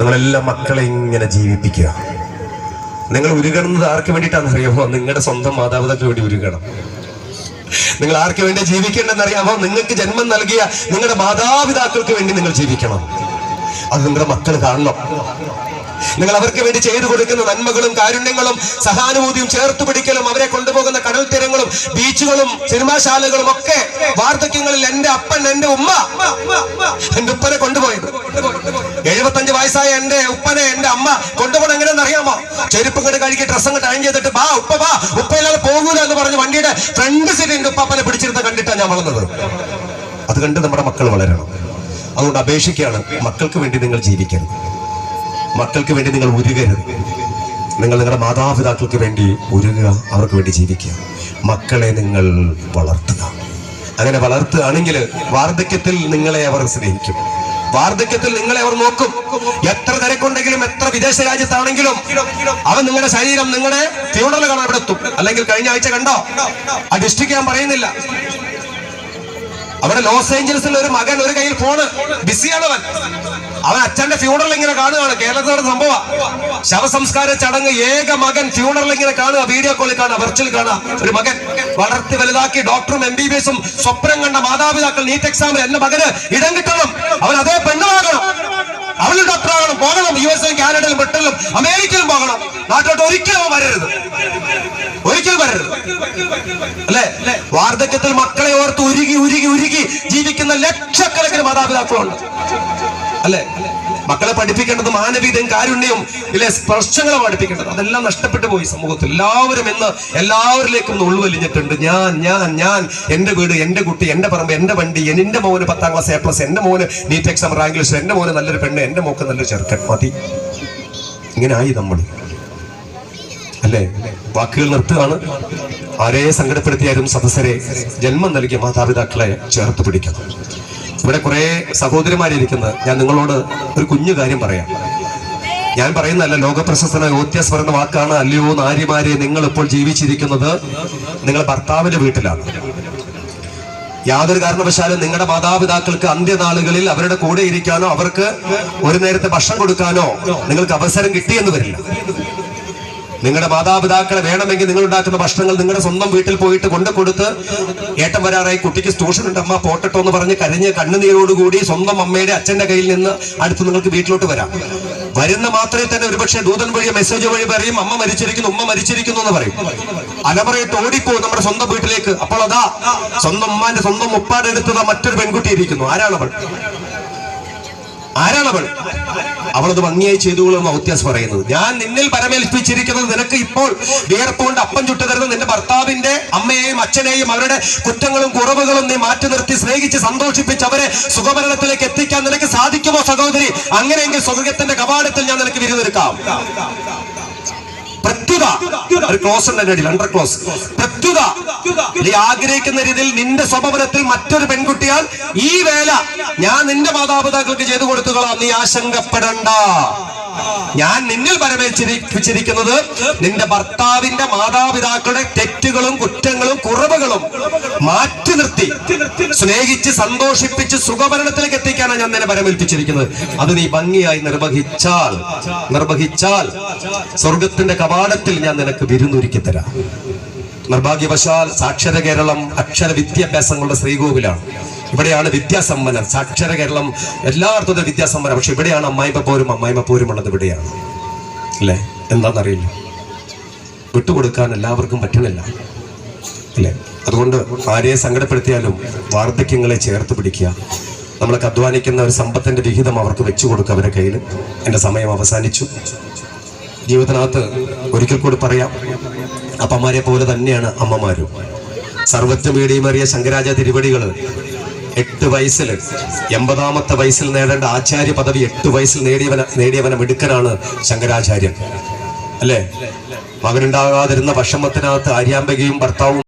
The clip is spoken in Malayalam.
നിങ്ങളെല്ലാം മക്കളെ ഇങ്ങനെ ജീവിപ്പിക്കുക. നിങ്ങൾ ഉരുകണത് ആർക്ക് വേണ്ടിയിട്ടാണെന്ന് അറിയാമോ നിങ്ങളുടെ സ്വന്തം മാതാപിതാക്കൾ വേണ്ടി ഉരുകണം. നിങ്ങൾ ആർക്ക് വേണ്ടി ജീവിക്കേണ്ടെന്ന് അറിയാമോ നിങ്ങൾക്ക് ജന്മം നൽകിയ നിങ്ങളുടെ മാതാപിതാക്കൾക്ക് വേണ്ടി നിങ്ങൾ ജീവിക്കണം. അത് നിങ്ങളുടെ മക്കൾ കാണണം. നിങ്ങൾ അവർക്ക് വേണ്ടി ചെയ്തു കൊടുക്കുന്ന നന്മകളും കാരുണ്യങ്ങളും സഹാനുഭൂതിയും ചേർത്ത് പിടിക്കലും അവരെ കൊണ്ടുപോകുന്ന കടൽ തീരങ്ങളും ബീച്ചുകളും സിനിമാശാലകളും ഒക്കെ വാർദ്ധക്യങ്ങളിൽ എന്റെ അപ്പൻ എന്റെ ഉമ്മ എന്റെ ഉപ്പനെ കൊണ്ടുപോയത്. എഴുപത്തഞ്ച് വയസ്സായ എന്റെ ഉപ്പനെ എന്റെ അമ്മ കൊണ്ടുപോകണം എങ്ങനെയെന്ന് അറിയാമോ? ചെരുപ്പ് കണ്ട് കഴുകി ഡ്രസ്സ് അങ്ങോട്ട് ടൈം ചെയ്തിട്ട് ബാ ഉപ്പ ബാ ഉപ്പയില്ലാതെ പോകൂല എന്ന് പറഞ്ഞ് വണ്ടിയുടെ ഫ്രണ്ട് സീറ്റ് എന്റെ ഉപ്പാപ്പനെ പിടിച്ചിരുന്ന കണ്ടിട്ടാണ് ഞാൻ വളർന്നത്. അത് കണ്ട് നമ്മുടെ മക്കൾ വളരണം. അതുകൊണ്ട് അപേക്ഷിക്കുകയാണ് മക്കൾക്ക് വേണ്ടി നിങ്ങൾ ജീവിക്കരുത്. മക്കൾക്ക് വേണ്ടി നിങ്ങൾ ഉരുകരുത്. നിങ്ങൾ നിങ്ങളുടെ മാതാപിതാക്കൾക്ക് വേണ്ടി ഉരുകുക അവർക്ക് വേണ്ടി ജീവിക്കുക. മക്കളെ നിങ്ങൾ വളർത്തുക. അങ്ങനെ വളർത്തുകയാണെങ്കിൽ വാർദ്ധക്യത്തിൽ നിങ്ങളെ അവർ സ്നേഹിക്കും. വാർദ്ധക്യത്തിൽ നിങ്ങളെ അവർ നോക്കും. എത്ര തിരക്കുണ്ടെങ്കിലും എത്ര വിദേശ രാജ്യത്താണെങ്കിലും അവൻ നിങ്ങളുടെ ശരീരം നിങ്ങളുടെ ഫ്യൂണറൽ കാണാൻ അല്ലെങ്കിൽ കഴിഞ്ഞ ആഴ്ച കണ്ടോ? ആ ഡിസ്ട്രിക്ട് ഞാൻ പറയുന്നില്ല. അവിടെ ലോസ് ഏഞ്ചൽസിൽ ഒരു മകൻ ഒരു കയ്യിൽ ഫോണ്. ബിസിയാണ് അവൻ. അവൻ അച്ഛന്റെ ഫ്യൂണറൽ ഇങ്ങനെ കാണുകയാണ് കേരളത്തിലുള്ള സംഭവ. ശവസംസ്കാര ചടങ്ങ് ഏക മകൻ ഫ്യൂണറൽ ഇങ്ങനെ കാണുക. വീഡിയോ കോളിൽ കാണുക വെർച്വൽ കാണുക. ഒരു മകൻ വളർത്തി വലുതാക്കി ഡോക്ടറും എം ബി ബി എസും സ്വപ്നം കണ്ട മാതാപിതാക്കൾ നീറ്റ് എക്സാമിൽ എന്റെ മകന് ഇടം കിട്ടണം. അവൻ അതേ പെണ്ണുമാകണം. അവളും ഡോക്ടറാകണം പോകണം. യു എസ് കാനഡയിലും ബ്രിട്ടനിലും അമേരിക്കയിലും പോകണം. നാട്ടിലോട്ട് ഒരിക്കലും വരരുത്. ഒരിക്കലും വരരുത്. അല്ലെ? വാർദ്ധക്യത്തിൽ മക്കളെ ഓർത്ത് ഉരുകി ഉരുകി ഉരുകി ജീവിക്കുന്ന ലക്ഷക്കണക്കിന് മാതാപിതാക്കളുണ്ട്. അല്ലെ? മക്കളെ പഠിപ്പിക്കേണ്ടത് മാനവീയതയും കാരുണ്യവും ഇല്ലെ സ്പർശങ്ങളെ പഠിപ്പിക്കേണ്ടത് അതെല്ലാം നഷ്ടപ്പെട്ടു പോയി സമൂഹത്തിൽ. എല്ലാവരും ഇന്ന് എല്ലാവരിലേക്കും ഒന്ന് ഉൾവലിഞ്ഞിട്ടുണ്ട്. ഞാൻ ഞാൻ ഞാൻ എന്റെ വീട് എന്റെ കുട്ടി എന്റെ പറമ്പ് എന്റെ വണ്ടി എന്റെ മോന് പത്താം ക്ലാസ് എ പ്ലസ് എന്റെ മോന് നീറ്റ് എക്സാം റാങ്ക് ലിസ്റ്റ് എന്റെ മോന് നല്ലൊരു പെണ്ണ് എന്റെ മോക്ക് നല്ലൊരു ചെറുക്കൻ. മതി. ഇങ്ങനെ ആയി നമ്മൾ അല്ലേ? വാക്കുകൾ നിർത്തുകയാണ്. ആരെ സങ്കടപ്പെടുത്തിയാലും സദസ്സരെ ജന്മം നൽകിയ മാതാപിതാക്കളെ ചേർത്ത് പിടിക്കണം ഇവിടെ കുറെ സഹോദരിമാരിയിരിക്കുന്നത് ഞാൻ നിങ്ങളോട് ഒരു കുഞ്ഞു കാര്യം പറയാം. ഞാൻ പറയുന്നതല്ല ലോകപ്രശസ്തന പറയുന്ന വാക്കാണ് അല്ലയോ നാരിമാരെ നിങ്ങൾ ഇപ്പോൾ ജീവിച്ചിരിക്കുന്നത് നിങ്ങൾ ഭർത്താവിന്റെ വീട്ടിലാണ്. യാതൊരു കാരണവശാലും നിങ്ങളുടെ മാതാപിതാക്കൾക്ക് അന്ത്യനാളുകളിൽ അവരുടെ കൂടെ ഇരിക്കാനോ അവർക്ക് ഒരു നേരത്തെ ഭക്ഷണം കൊടുക്കാനോ നിങ്ങൾക്ക് അവസരം കിട്ടിയെന്ന് വരില്ല. നിങ്ങളുടെ മാതാപിതാക്കളെ വേണമെങ്കിൽ നിങ്ങൾ ഉണ്ടാക്കുന്ന ഭക്ഷണങ്ങൾ നിങ്ങളുടെ സ്വന്തം വീട്ടിൽ പോയിട്ട് കൊണ്ടു കൊടുത്ത് വരാറായി കുട്ടിക്ക് ട്യൂഷൻ ഉണ്ട് അമ്മ പോട്ടട്ടോ എന്ന് പറഞ്ഞ് കരഞ്ഞ് കണ്ണുനീരോടുകൂടി സ്വന്തം അമ്മയുടെ അച്ഛന്റെ കയ്യിൽ നിന്ന് അടുത്ത് നിങ്ങൾക്ക് വീട്ടിലോട്ട് വരാം. വരുന്ന മാത്രമേ തന്നെ ഒരുപക്ഷെ ദൂതൻ വഴി മെസ്സേജ് വഴി പറയും അമ്മ മരിച്ചിരിക്കുന്നു ഉമ്മ മരിച്ചിരിക്കുന്നു എന്ന് പറയും. അലമറയിട്ട് ഓടിപ്പോകും നമ്മുടെ സ്വന്തം വീട്ടിലേക്ക്. അപ്പോൾ അതാ സ്വന്തം ഉമ്മാന്റെ സ്വന്തം ഉപ്പാടെ അടുത്തതാ മറ്റൊരു പെൺകുട്ടി ഇരിക്കുന്നു. ആരാണവൾ? ആരാണവൾ? അവളത് ഭംഗിയായി ചെയ്തുകൊള്ളുന്ന ഔത്യാസ് പറയുന്നത്. ഞാൻ നിന്നിൽ പരമേൽപ്പിച്ചിരിക്കുന്നത് നിനക്ക് ഇപ്പോൾ വിയർപ്പുകൊണ്ട് അപ്പം ചുട്ടുതരുന്ന നിന്റെ ഭർത്താവിന്റെ അമ്മയെയും അച്ഛനെയും അവരുടെ കുറ്റങ്ങളും കുറവുകളും നീ മാറ്റി നിർത്തി സ്നേഹിച്ച് സന്തോഷിപ്പിച്ച് അവരെ സുഖമരണത്തിലേക്ക് എത്തിക്കാൻ നിനക്ക് സാധിക്കുമോ സഹോദരി? അങ്ങനെയെങ്കിൽ സ്വർഗത്തിന്റെ കവാടത്തിൽ ഞാൻ നിനക്ക് വിരുന്നെടുക്കാം പ്രത്യുത ഒരു ക്ലോസ് ഉണ്ട് അടിയിൽ അണ്ടർ ക്ലോസ് പ്രത്യുത നീ ആഗ്രഹിക്കുന്ന രീതിയിൽ നിന്റെ സ്വഭാവത്തിൽ മറ്റൊരു പെൺകുട്ടിയാൽ ഈ വേല ഞാൻ നിന്റെ മാതാപിതാക്കൾക്ക് ചെയ്തു കൊടുത്തുകളാം. നീ ആശങ്കപ്പെടണ്ട. ഞാൻ നിന്നിൽ പരമേൽപ്പിച്ചിരിക്കുന്നത് നിന്റെ ഭർത്താവിന്റെ മാതാപിതാക്കളുടെ തെറ്റുകളും കുറ്റങ്ങളും കുറവുകളും മാറ്റി നിർത്തി. സ്നേഹിച്ച് സന്തോഷിപ്പിച്ച് സുഖഭരണത്തിലേക്ക് എത്തിക്കാനാണ് ഞാൻ നിന്നെ പരമേൽപ്പിച്ചിരിക്കുന്നത്. അത് നീ ഭംഗിയായി നിർവഹിച്ചാൽ നിർവഹിച്ചാൽ സ്വർഗത്തിന്റെ കവാടത്തിൽ ഞാൻ നിനക്ക് വിരുന്നൊരുക്കി തരാം. നിർഭാഗ്യവശാൽ സാക്ഷര കേരളം അക്ഷര വിദ്യാഭ്യാസങ്ങളുടെ ശ്രീകോവിലാണ്. ഇവിടെയാണ് വിദ്യാസമ്പന്നർ സാക്ഷര കേരളം എല്ലാ അർത്ഥത്തിലും വിദ്യാസമ്പന്നർ. പക്ഷെ ഇവിടെയാണ് അമ്മായിമ്മ പോരും അമ്മായിമ്മ പോരും ഉള്ളത് ഇവിടെയാണ്. അല്ലേ? എന്താണെന്നറിയില്ല വിട്ടുകൊടുക്കാൻ എല്ലാവർക്കും പറ്റണില്ല അല്ലേ? അതുകൊണ്ട് ആരെയെ സങ്കടപ്പെടുത്തിയാലും വാർദ്ധക്യങ്ങളെ ചേർത്ത് പിടിക്കുക. നമ്മളൊക്കെ അധ്വാനിക്കുന്ന ഒരു സമ്പത്തിന്റെ വിഹിതം അവർക്ക് വെച്ചു കൊടുക്കുക അവരുടെ കയ്യിൽ എന്റെ സമയം അവസാനിച്ചു. ജീവിതത്തിനകത്ത് ഒരിക്കൽ കൂടി പറയാം. അപ്പന്മാരെ പോലെ തന്നെയാണ് അമ്മമാരും. സർവജ്ഞ വീടിയുമറിയ ശങ്കരാജ തിരുവടികൾ എട്ട് വയസ്സിൽ എൺപതാമത്തെ വയസ്സിൽ നേടേണ്ട ആചാര്യ പദവി എട്ട് വയസ്സിൽ നേടിയവന നേടിയവന മിടുക്കനാണ് ശങ്കരാചാര്യൻ. അല്ലേ? മകനുണ്ടാകാതിരുന്ന വിഷമത്തിനകത്ത് ആര്യാമ്പകയും ഭർത്താവും